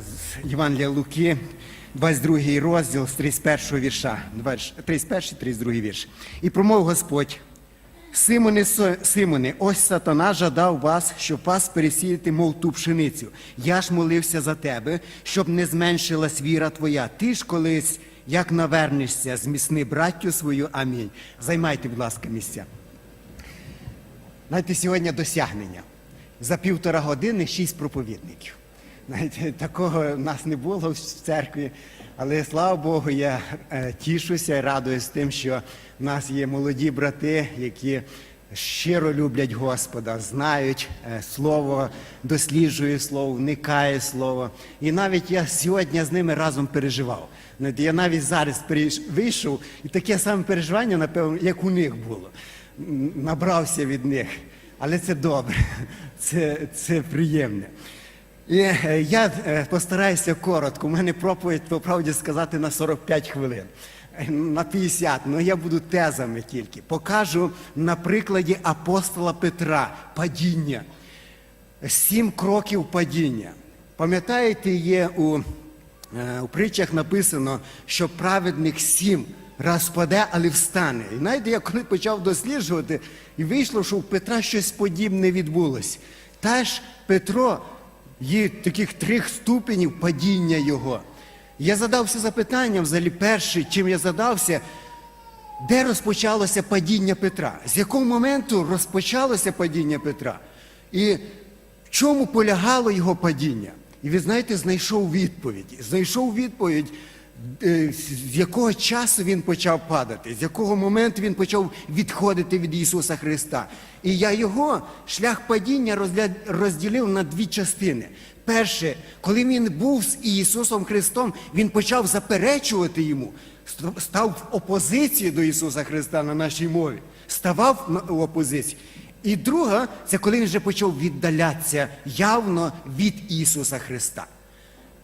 з Євангелія Луки, 22 розділ з 31 вірша, 31, 32 вірш. І промов Господь, Симоне, Симоне, ось сатана жадав вас, щоб вас пересіяти, мов ту пшеницю. Я ж молився за тебе, щоб не зменшилась віра твоя. Ти ж колись, як навернешся, зміцни браттю свою. Амінь. Займайте, будь ласка, місця. Знаєте, сьогодні досягнення. За півтора години шість проповідників. Знаєте, такого в нас не було в церкві, але слава Богу, я е, тішуся і радуюсь тим, що в нас є молоді брати, які щиро люблять Господа, знають е, Слово, досліджують Слово, вникає Слово. І навіть я сьогодні з ними разом переживав. Я навіть зараз вийшов, і таке саме переживання, напевно, як у них було. Набрався від них. Але це добре, це, це приємне. І е, я е, постараюся коротко. У мене проповідь, по правді сказати, на 45 хвилин. Е, На 50, але я буду тезами тільки. Покажу на прикладі апостола Петра падіння. Сім кроків падіння. Пам'ятаєте, є у, у притчах написано, що праведник сім раз впаде, але встане. І знаєте, я коли почав досліджувати, і вийшло, що у Петра щось подібне відбулося. Теж Петро є таких трьох ступенів падіння його. Я задався запитанням, взагалі, перше, чим я задався, де розпочалося падіння Петра? З якого моменту розпочалося падіння Петра? І в чому полягало його падіння? І ви знаєте, знайшов відповідь. Знайшов відповідь, з якого часу він почав падати, з якого моменту він почав відходити від Ісуса Христа. І я його шлях падіння розділив на дві частини. Перше, коли він був з Ісусом Христом, він почав заперечувати йому, став в опозиції до Ісуса Христа на нашій мові, ставав в опозиції. І друга, це коли він вже почав віддалятися явно від Ісуса Христа.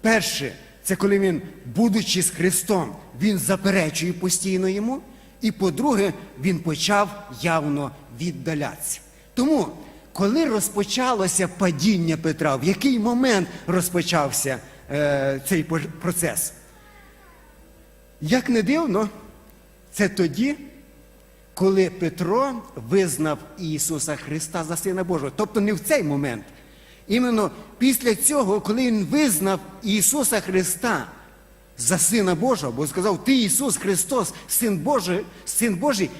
Перше, це коли він, будучи з Христом, він заперечує постійно йому. І по-друге, він почав явно віддалятися. Тому, коли розпочалося падіння Петра, в який момент розпочався е, цей процес? Як не дивно, це тоді, коли Петро визнав Ісуса Христа за Сина Божого. Тобто не в цей момент. Іменно після цього, коли він визнав Ісуса Христа за Сина Божого, бо сказав, Ти Ісус Христос, Син Божий, Син Божий,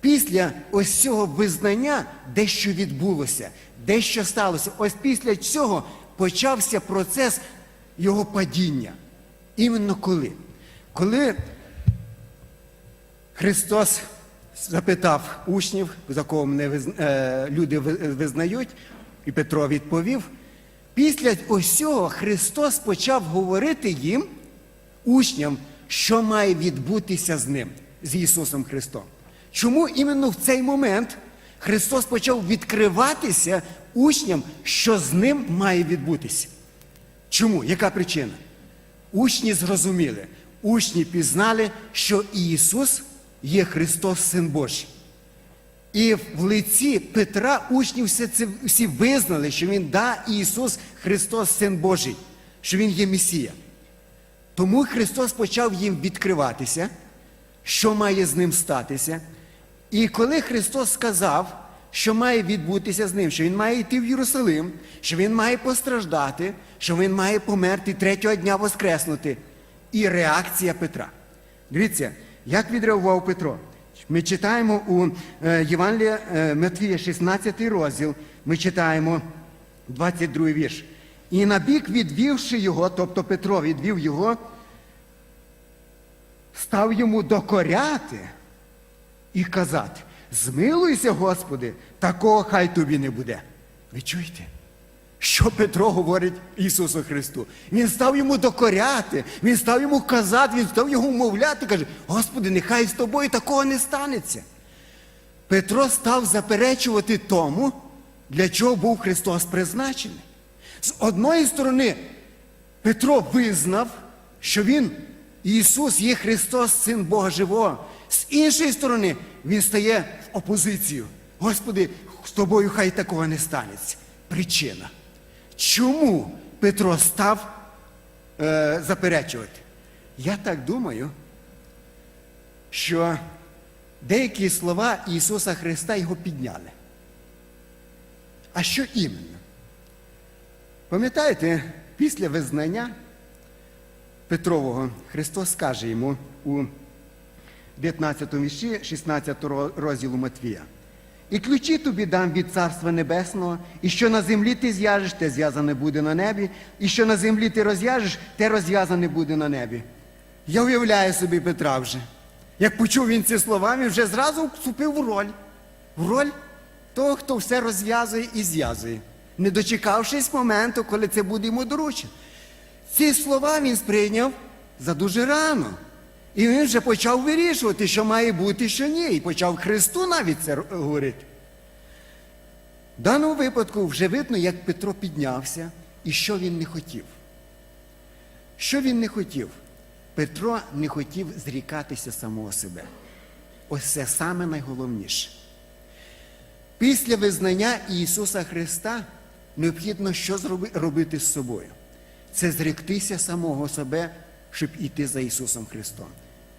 після ось цього визнання дещо відбулося, дещо сталося. Ось після цього почався процес його падіння. Іменно коли? Коли Христос запитав учнів, за кого мене е, люди визнають, і Петро відповів. Після ось цього Христос почав говорити їм, учням, що має відбутися з ним, з Ісусом Христом. Чому іменно в цей момент Христос почав відкриватися учням, що з ним має відбутися? Чому? Яка причина? Учні зрозуміли, учні пізнали, що Ісус є Христос Син Божий. І в лиці Петра учні всі визнали, що Він да Ісус Христос Син Божий, що Він є Месія. Тому Христос почав їм відкриватися, що має з ним статися. І коли Христос сказав, що має відбутися з ним, що Він має йти в Єрусалим, що Він має постраждати, що Він має померти третього дня воскреснути. І реакція Петра. Дивіться, як відреагував Петро. Ми читаємо у е, Євангелія е, Матвія, 16 розділ, ми читаємо 22 вірш. І набік відвівши його, тобто Петро відвів його, став йому докоряти і казати: Змилуйся, Господи, такого хай тобі не буде. Ви чуєте? Що Петро говорить Ісусу Христу? Він став йому докоряти, він став йому казати, він став його умовляти, каже, Господи, нехай з тобою такого не станеться. Петро став заперечувати тому, для чого був Христос призначений. З одної сторони, Петро визнав, що він, Ісус, є Христос, Син Бога Живого. З іншої сторони, він стає в опозицію. Господи, з тобою хай такого не станеться. Причина. Чому Петро став е, заперечувати? Я так думаю, що деякі слова Ісуса Христа його підняли. А що іменно? Пам'ятаєте, після визнання Петрового Христос каже йому у 19 вірші 16 розділу Матвія. І ключі тобі дам від Царства Небесного, і що на землі ти зв'яжеш, те зв'язане буде на небі, і що на землі ти розв'яжеш, те розв'язане буде на небі. Я уявляю собі Петра вже. Як почув він ці слова, він вже зразу вступив в роль. В роль того, хто все розв'язує і зв'язує, не дочекавшись моменту, коли це буде йому доручено. Ці слова він сприйняв за дуже рано. І він вже почав вирішувати, що має бути, що ні. І почав Христу навіть це говорити. В даному випадку вже видно, як Петро піднявся і що він не хотів. Що він не хотів? Петро не хотів зрікатися самого себе. Ось це саме найголовніше. Після визнання Ісуса Христа необхідно що робити з собою? Це зректися самого себе, щоб іти за Ісусом Христом.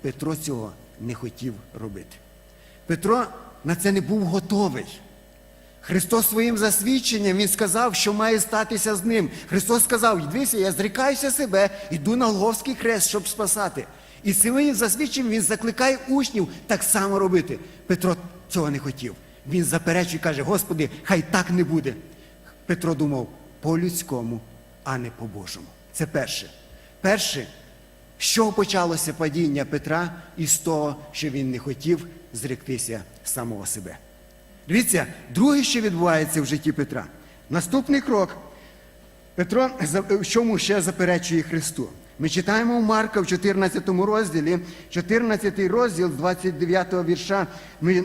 Петро цього не хотів робити. Петро на це не був готовий. Христос своїм засвідченням Він сказав, що має статися з ним. Христос сказав: дивися, я зрікаюся себе, йду на Голговський хрест, щоб спасати. І своїм засвідченням він закликає учнів так само робити. Петро цього не хотів. Він заперечує і каже: Господи, хай так не буде. Петро думав по-людському, а не по-божому. Це перше. Перше, чого почалося падіння Петра із того, що він не хотів зректися самого себе. Дивіться, друге, що відбувається в житті Петра. Наступний крок. Петро в чому ще заперечує Христу. Ми читаємо у Марка в 14 розділі, 14 розділ з 29 вірша. Ми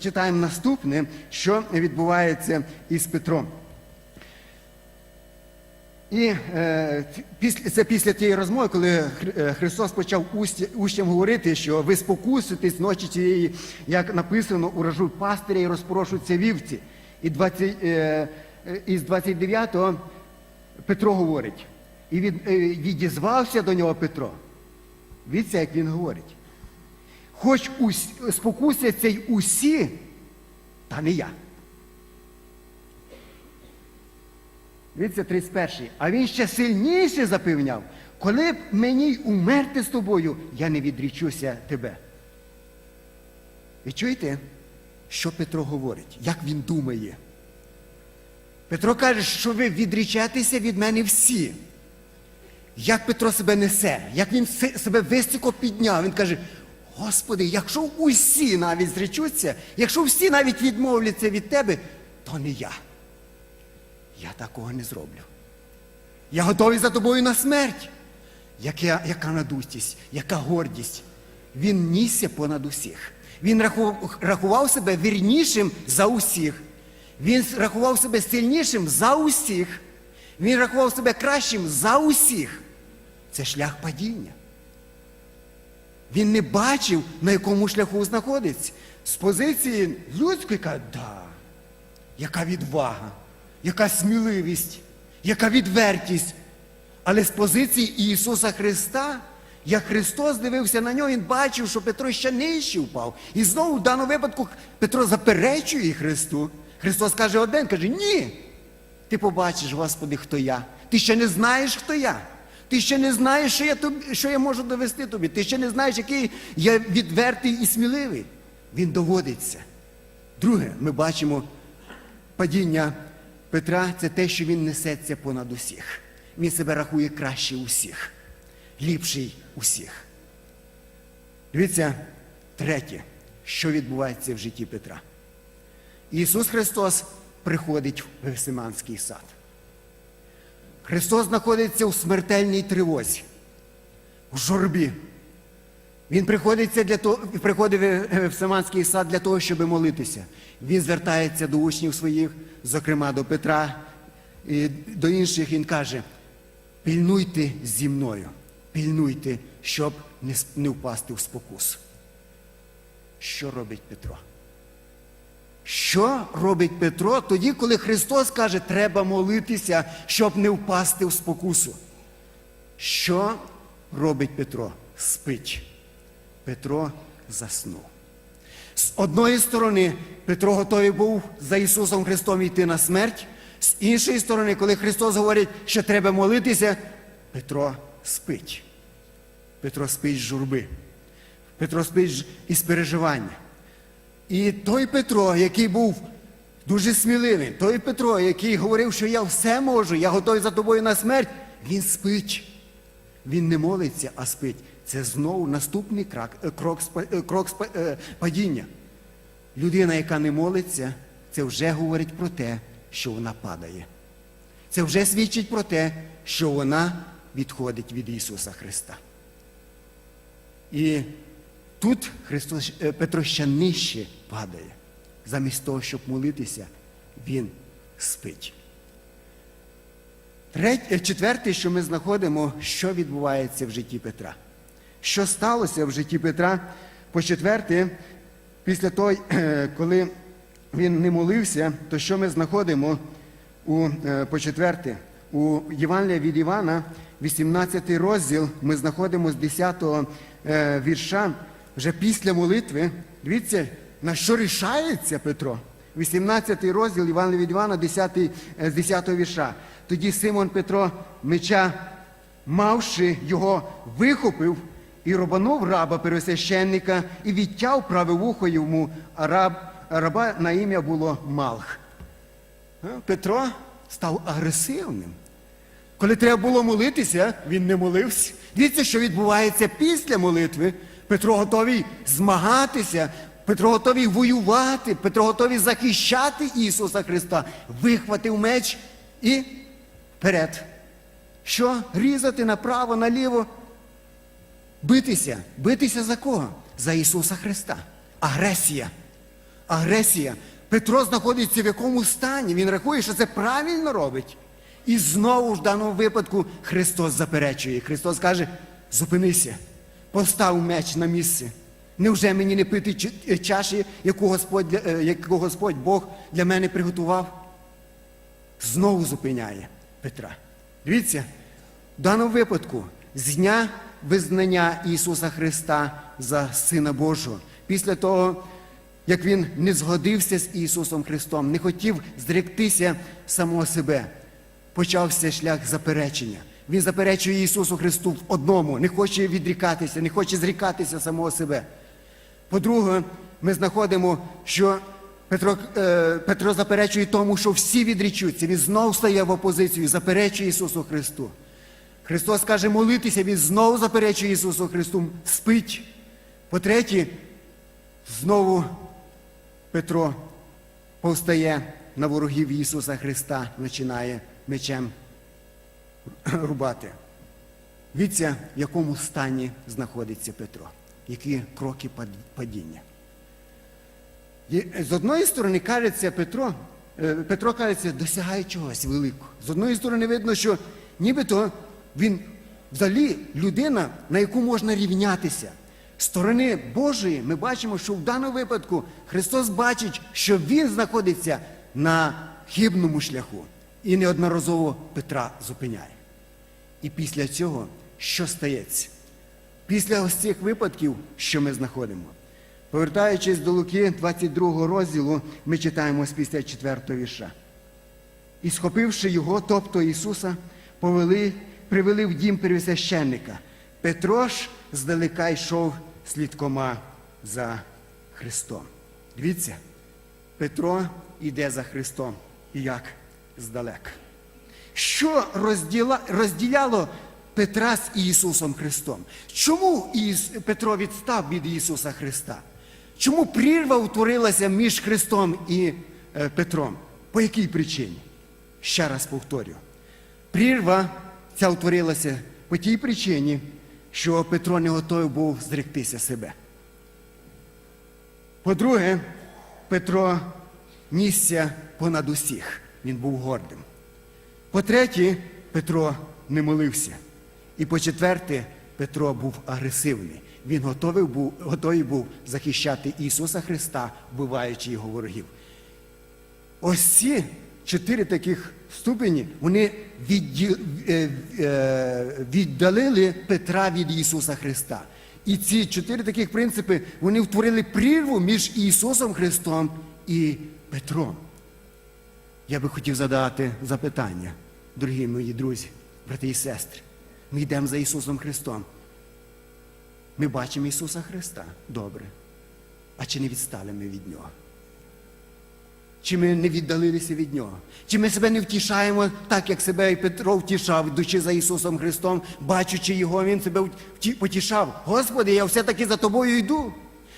читаємо наступне, що відбувається із Петром. І е, це після тієї розмови, коли е, Христос почав учням говорити, що ви спокуситесь ночі цієї, як написано, уражуй пастиря і розпорошуються вівці. І 20, е, е, із 29-го Петро говорить. І від, е, відізвався до нього Петро. Дивіться, як він говорить. Хоч ус, спокусяться й усі, та не я. Дивіться, 31. А він ще сильніше запевняв, коли б мені й умерти з тобою, я не відрічуся тебе. Ви чуєте, що Петро говорить, як він думає? Петро каже, що ви відрічаєтеся від мене всі. Як Петро себе несе, як він себе високо підняв. Він каже: Господи, якщо усі навіть зречуться, якщо всі навіть відмовляться від тебе, то не я. Я такого не зроблю. Я готовий за тобою на смерть. Яка, яка надутість, яка гордість. Він нісся понад усіх. Він рахував себе вірнішим за усіх. Він рахував себе сильнішим за усіх. Він рахував себе кращим за усіх. Це шлях падіння. Він не бачив, на якому шляху знаходиться. З позиції людської каже, да, яка відвага, яка сміливість, яка відвертість. Але з позиції Ісуса Христа, як Христос дивився на нього, Він бачив, що Петро ще нижче впав. І знову в даному випадку Петро заперечує Христу. Христос каже один, каже, ні. Ти побачиш, Господи, хто я. Ти ще не знаєш, хто я. Ти ще не знаєш, що я, тобі, що я можу довести тобі. Ти ще не знаєш, який я відвертий і сміливий. Він доводиться. Друге, ми бачимо падіння Петра це те, що він несеться понад усіх. Він себе рахує краще усіх, ліпший усіх. Дивіться, третє, що відбувається в житті Петра. Ісус Христос приходить в Гефсиманський сад. Христос знаходиться у смертельній тривозі, в журбі. Він приходиться для того, приходить в Семанський сад для того, щоб молитися. Він звертається до учнів своїх, зокрема до Петра і до інших. Він каже: пильнуйте зі мною, пильнуйте, щоб не, впасти в спокусу. Що робить Петро? Що робить Петро тоді, коли Христос каже, треба молитися, щоб не впасти в спокусу? Що робить Петро? Спить. Петро заснув. З одної сторони, Петро готовий був за Ісусом Христом йти на смерть. З іншої сторони, коли Христос говорить, що треба молитися, Петро спить. Петро спить з журби. Петро спить із переживання. І той Петро, який був дуже сміливий, той Петро, який говорив, що я все можу, я готовий за тобою на смерть, він спить. Він не молиться, а спить. Це знову наступний крок, е, крок, е, крок е, падіння. Людина, яка не молиться, це вже говорить про те, що вона падає. Це вже свідчить про те, що вона відходить від Ісуса Христа. І тут Христос, Петро ще нижче падає. Замість того, щоб молитися, він спить. Четверте, що ми знаходимо, що відбувається в житті Петра. Що сталося в житті Петра? По четверте, після того, е, коли він не молився, то що ми знаходимо у, е, по четверте? У Євангелія від Івана, 18 розділ, ми знаходимо з 10 е, вірша, вже після молитви. Дивіться, на що рішається Петро. 18 розділ Євангелія від Івана, 10, е, з 10 вірша. Тоді Симон Петро меча, мавши його, вихопив і рубанув раба первосвященника і відтяв праве вухо йому, а раб, раба на ім'я було Малх. Е, Петро став агресивним. Коли треба було молитися, він не молився. Дивіться, що відбувається після молитви. Петро готовий змагатися, Петро готовий воювати, Петро готовий захищати Ісуса Христа, вихватив меч і вперед. Що? Різати направо, наліво, битися. Битися за кого? За Ісуса Христа. Агресія. Агресія. Петро знаходиться в якому стані? Він рахує, що це правильно робить. І знову в даному випадку Христос заперечує. Христос каже: зупинися, постав меч на місце. Невже мені не пити е, чаші, яку Господь, е, яку Господь Бог для мене приготував? Знову зупиняє Петра. Дивіться, в даному випадку з дня визнання Ісуса Христа за Сина Божого, після того, як Він не згодився з Ісусом Христом, не хотів зректися самого себе, почався шлях заперечення. Він заперечує Ісусу Христу в одному, не хоче відрікатися, не хоче зрікатися самого себе. По-друге, ми знаходимо, що Петро, е, Петро заперечує тому, що всі відрічуться. Він знову стає в опозицію, заперечує Ісусу Христу. Христос каже молитися, Він знову заперечує Ісусу Христу, спить. По-третє, знову Петро повстає на ворогів Ісуса Христа, починає мечем рубати. Дивіться, в якому стані знаходиться Петро, які кроки падіння. З одної сторони кажеться Петро, е, Петро кажеться, досягає чогось великого. З одної сторони видно, що нібито він взагалі людина, на яку можна рівнятися. З сторони Божої ми бачимо, що в даному випадку Христос бачить, що Він знаходиться на хибному шляху і неодноразово Петра зупиняє. І після цього що стається? Після ось цих випадків, що ми знаходимо? Повертаючись до Луки 22 розділу, ми читаємо з 54 вірша. І схопивши його, тобто Ісуса, повели, привели в дім первосвященника. Петро ж здалека йшов слідкома за Христом. Дивіться, Петро йде за Христом. Як? Здалека. Що розділяло Петра з Ісусом Христом? Чому Петро відстав від Ісуса Христа? Чому прірва утворилася між Христом і е, Петром? По якій причині? Ще раз повторю. Прірва ця утворилася по тій причині, що Петро не готовий був зректися себе. По-друге, Петро нісся понад усіх. Він був гордим. По-третє, Петро не молився. І по-четверте, Петро був агресивний. Він готовий був, готовий був захищати Ісуса Христа, вбиваючи його ворогів. Ось ці чотири таких ступені, вони е, е, віддалили Петра від Ісуса Христа. І ці чотири таких принципи вони утворили прірву між Ісусом Христом і Петром. Я би хотів задати запитання, дорогі мої друзі, брати і сестри. Ми йдемо за Ісусом Христом. Ми бачимо Ісуса Христа добре. А чи не відстали ми від Нього? Чи ми не віддалилися від Нього? Чи ми себе не втішаємо так, як себе і Петро втішав, йдучи за Ісусом Христом, бачучи Його, Він себе потішав. Господи, я все-таки за тобою йду.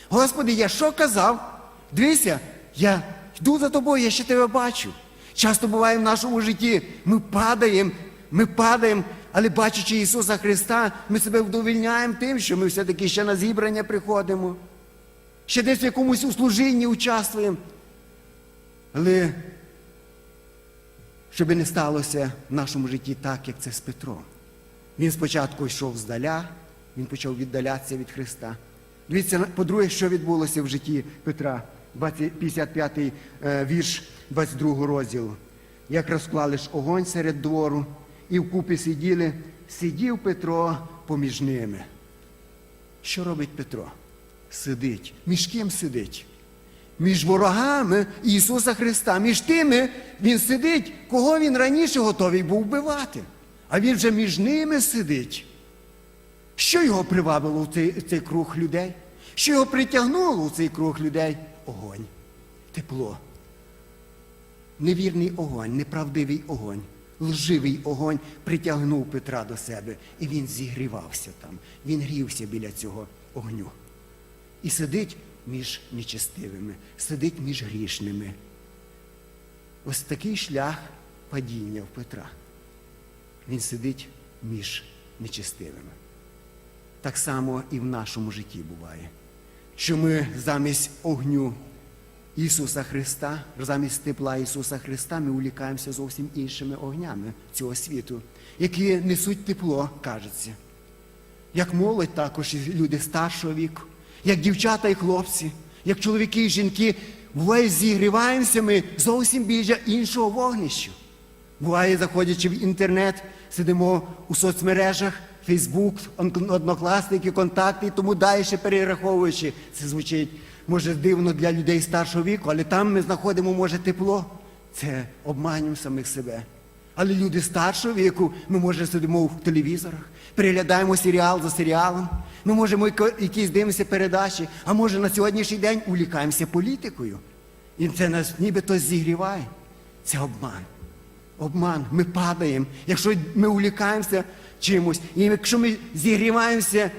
Господи, я що казав? Дивися, я йду за тобою, я ще тебе бачу. Часто буває в нашому житті, ми падаємо, ми падаємо, але бачачи Ісуса Христа, ми себе вдовільняємо тим, що ми все-таки ще на зібрання приходимо, ще десь в якомусь услужінні участвуємо. Але щоб не сталося в нашому житті так, як це з Петром. Він спочатку йшов здаля, він почав віддалятися від Христа. Дивіться, по-друге, що відбулося в житті Петра, 55-й е, вірш 22 розділу. Як розклали ж огонь серед двору, і вкупі сиділи, сидів Петро поміж ними. Що робить Петро? Сидить. Між ким сидить? Між ворогами Ісуса Христа, між тими Він сидить, кого він раніше готовий був вбивати. А він вже між ними сидить. Що його привабило в цей, в цей круг людей? Що його притягнуло в цей круг людей? Огонь, тепло. Невірний огонь, неправдивий огонь, лживий огонь притягнув Петра до себе, і він зігрівався там. Він грівся біля цього огню. І сидить між нечестивими, сидить між грішними. Ось такий шлях падіння в Петра. Він сидить між нечестивими. Так само і в нашому житті буває, що ми замість огню Ісуса Христа, замість тепла Ісуса Христа, ми улікаємося зовсім іншими огнями цього світу, які несуть тепло, кажеться. Як молодь також люди старшого віку, як дівчата і хлопці, як чоловіки і жінки, буває, зігріваємося ми зовсім біля іншого вогнища. Буває, заходячи в інтернет, сидимо у соцмережах, Фейсбук, однокласники, контакти і тому далі перераховуючи. Це звучить, може, дивно для людей старшого віку, але там ми знаходимо, може, тепло. Це обманюємо самих себе. Але люди старшого віку, ми може сидимо в телевізорах, переглядаємо серіал за серіалом, ми можемо якісь дивимося передачі, а може на сьогоднішній день улікаємося політикою. І це нас нібито зігріває. Це обман. Обман. Ми падаємо. Якщо ми улікаємося чимось, і якщо ми зігріваємося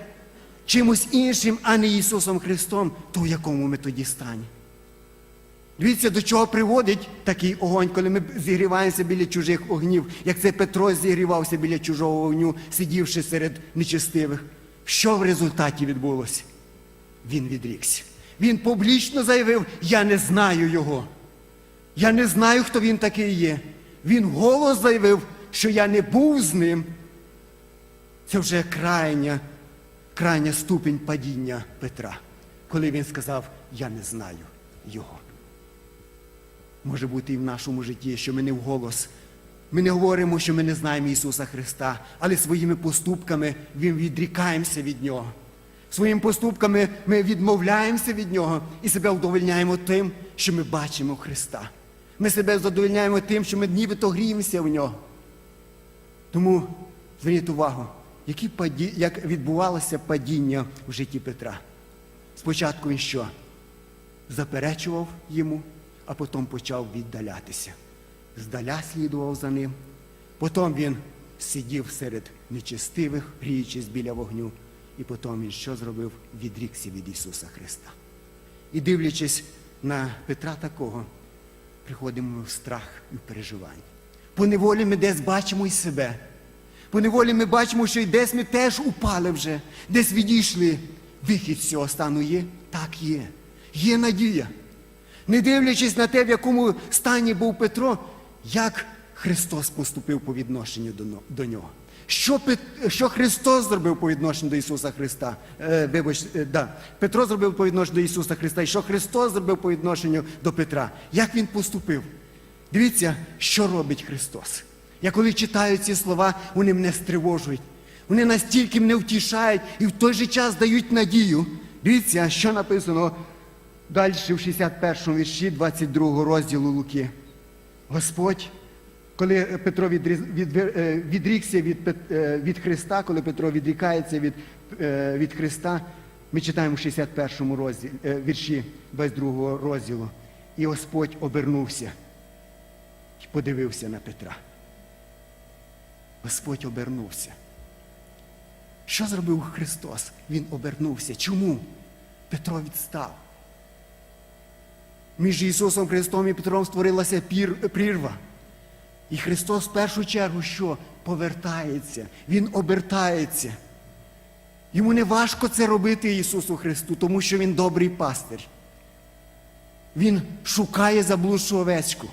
чимось іншим, а не Ісусом Христом, то в якому ми тоді стані? Дивіться, до чого приводить такий огонь, коли ми зігріваємося біля чужих огнів, як це Петро зігрівався біля чужого вогню, сидівши серед нечестивих. Що в результаті відбулося? Він відрікся. Він публічно заявив: Я не знаю його. Я не знаю, хто він такий є. Він голос заявив, що я не був з ним. Це вже крайня, крайня ступінь падіння Петра, коли він сказав, я не знаю його. Може бути і в нашому житті, що ми не вголос. Ми не говоримо, що ми не знаємо Ісуса Христа, але своїми поступками ми відрікаємося від Нього. Своїми поступками ми відмовляємося від Нього і себе вдовольняємо тим, що ми бачимо Христа. Ми себе задовольняємо тим, що ми нібито гріємося в нього. Тому зверніть увагу, які паді... як відбувалося падіння в житті Петра. Спочатку він що? Заперечував йому, а потім почав віддалятися. Здаля слідував за ним. Потім він сидів серед нечестивих, гріючись біля вогню. І потім він що зробив? Відрікся від Ісуса Христа. І дивлячись на Петра такого, приходимо в страх і в переживання. По неволі ми десь бачимо і себе. По неволі ми бачимо, що і десь ми теж упали вже, десь відійшли. Вихід цього стану є? Так є. Є надія. Не дивлячись на те, в якому стані був Петро, як Христос поступив по відношенню до, нього. Що, що Христос зробив по відношенню до Ісуса Христа? Е, вибач, е, да. Петро зробив по відношенню до Ісуса Христа, і що Христос зробив по відношенню до Петра? Як він поступив? Дивіться, що робить Христос. Я коли читаю ці слова, вони мене стривожують. Вони настільки мене втішають і в той же час дають надію. Дивіться, що написано далі в 61 вірші 22 розділу Луки. Господь, коли Петро е, відрікся від, е, від Христа, коли Петро відрікається від, е, від Христа, ми читаємо в 61 розділі, вірші 22 розділу. І Господь обернувся і подивився на Петра. Господь обернувся. Що зробив Христос? Він обернувся. Чому? Петро відстав. Між Ісусом Христом і Петром створилася прірва. І Христос в першу чергу що? Повертається, Він обертається. Йому не важко це робити Ісусу Христу, тому що Він добрий пастир. Він шукає заблудшу овечку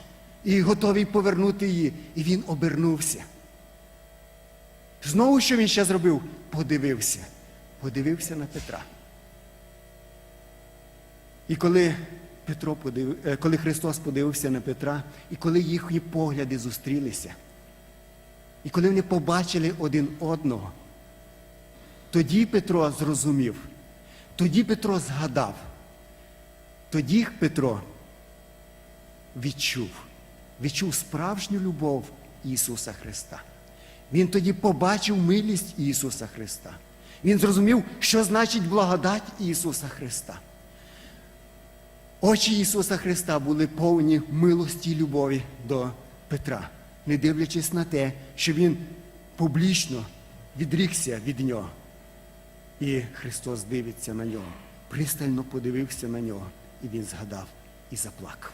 і готовий повернути її. І він обернувся. Знову що він ще зробив? Подивився. Подивився на Петра. І коли Петро подив... е, коли Христос подивився на Петра, і коли їхні погляди зустрілися, і коли вони побачили один одного, тоді Петро зрозумів, тоді Петро згадав, тоді Петро відчув, відчув справжню любов Ісуса Христа. Він тоді побачив милість Ісуса Христа. Він зрозумів, що значить благодать Ісуса Христа. Очі Ісуса Христа були повні милості і любові до Петра, не дивлячись на те, що Він публічно відрікся від нього. І Христос дивиться на нього, пристально подивився на нього, і Він згадав і заплакав.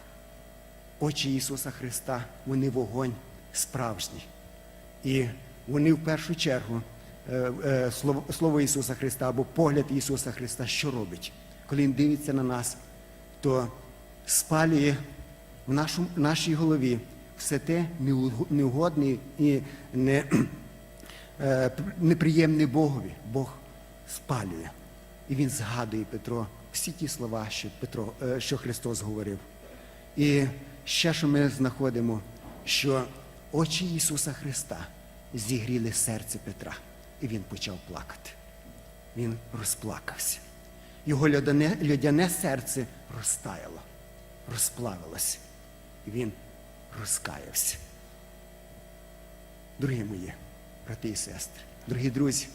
Очі Ісуса Христа, вони вогонь справжній. І вони в першу чергу, е, е, слово, слово Ісуса Христа або погляд Ісуса Христа, що робить? Коли Він дивиться на нас, то спалює в нашому, нашій голові все те неугодне і не, е, неприємне Богові. Бог спалює. І він згадує Петро всі ті слова, що, Петро, е, що Христос говорив. І ще що ми знаходимо, що очі Ісуса Христа зігріли серце Петра, і він почав плакати. Він розплакався. Його льодяне, льодяне серце розтаяло, розплавилося, і він розкаявся. Дорогі мої, брати і сестри, дорогі друзі,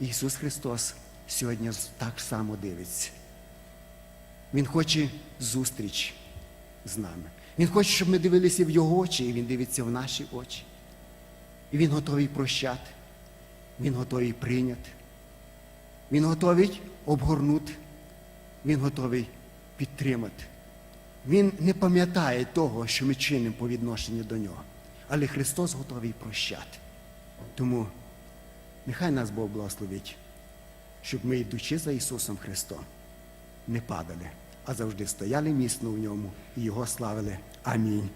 Ісус Христос сьогодні так само дивиться. Він хоче зустріч з нами. Він хоче, щоб ми дивилися в Його очі, і Він дивиться в наші очі. І Він готовий прощати, Він готовий прийняти, Він готовий обгорнути, Він готовий підтримати. Він не пам'ятає того, що ми чинимо по відношенню до нього. Але Христос готовий прощати. Тому нехай нас Бог благословить, щоб ми, йдучи за Ісусом Христом, не падали, а завжди стояли міцно в ньому і Його славили. Амінь.